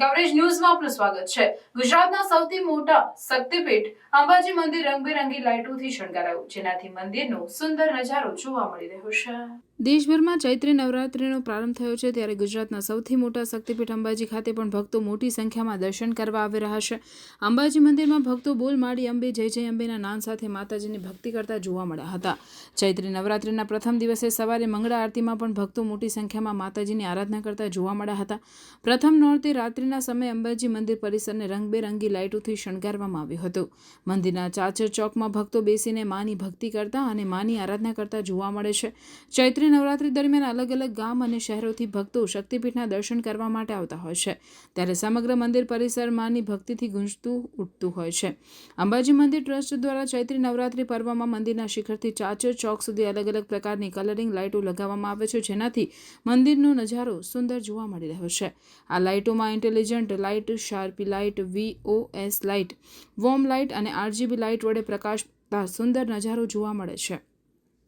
Coverage ન્યૂઝમાં આપનું સ્વાગત છે. ગુજરાતના સૌથી મોટા શક્તિપીઠ અંબાજી મંદિર રંગબેરંગી લાઇટોથી શણગારાયું, જેનાથી મંદિરનો સુંદર નજારો જોવા મળી રહ્યો છે. દેશભરમાં ચૈત્રી નવરાત્રિનો પ્રારંભ થયો છે, ત્યારે ગુજરાતના સૌથી મોટા શક્તિપીઠ અંબાજી ખાતે પણ ભક્તો મોટી સંખ્યામાં દર્શન કરવા આવી રહ્યા છે. અંબાજી મંદિરમાં ભક્તો બોલ માડી અંબે, જય જય અંબેના નામ સાથે માતાજીની ભક્તિ કરતા જોવા મળ્યા હતા. ચૈત્રી નવરાત્રિના પ્રથમ દિવસે સવારે મંગળા આરતીમાં પણ ભક્તો મોટી સંખ્યામાં માતાજીની આરાધના કરતા જોવા મળ્યા હતા. પ્રથમ નોરતે રાત્રિના સમયે અંબાજી મંદિર પરિસરને રંગબેરંગી લાઇટોથી શણગારવામાં આવ્યું હતું. મંદિરના ચાચર ચોકમાં ભક્તો બેસીને માની ભક્તિ કરતા અને માની આરાધના કરતા જોવા મળે છે. ચૈત્રી નવરાત્રી દરમિયાન અલગ અલગ ગામ અને શહેરોથી ભક્તો શક્તિપીઠના દર્શન કરવા માટે આવતા હોય છે. ત્યારે સમગ્ર મંદિર પરિસર માની ભક્તિથી ગુંજતું, ઉઠતું હોય છે. અંબાજી મંદિર ટ્રસ્ટ દ્વારા ચૈત્રી નવરાત્રી પર્વમાં મંદિરના શિખરથી ચાચર ચોક સુધી અલગ અલગ પ્રકારની કલરિંગ લાઇટો લગાવવામાં આવે છે, જેનાથી મંદિરનો નજારો સુંદર જોવા મળી રહ્યો છે. આ લાઇટોમાં intelligent light sharpy light VOS light warm light અને આરજીબી લાઇટ વડે પ્રકાશતા સુંદર નજારો જોવા મળે છે.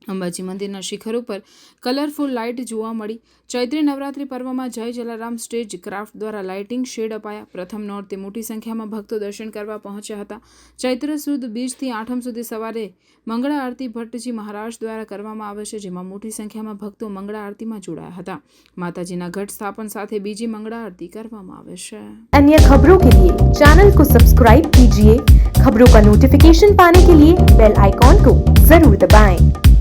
અંબાજી મંદિરના શિખર ઉપર કલરફુલ લાઇટ જોવા મળી. ચૈત્રી નવરાત્રિ પર્વમાં જય જલારામ સ્ટેજ ક્રાફ્ટ દ્વારા લાઇટિંગ શેડ અપાયા. પ્રથમ નોરતે મોટી સંખ્યામાં ભક્તો દર્શન કરવા પહોંચ્યા હતા. ચૈત્ર સુદ બીજથી આઠમ સુધી સવારે મંગળા આરતી ભટ્ટજી મહારાજ દ્વારા કરવામાં આવે છે, જેમાં મોટી સંખ્યામાં ભક્તો મંગળા આરતીમાં જોડાયા હતા. માતાજીના ઘટ સ્થાપન સાથે બીજી મંગળા આરતી કરવામાં આવે છે. અન્ય ખબરો કે લીએ ચેનલ કો સબસ્ક્રાઇબ કીજીએ ખબરો કા નોટિફિકેશન પાને કે લીએ બેલ આઇકન કો જરૂર દબાएं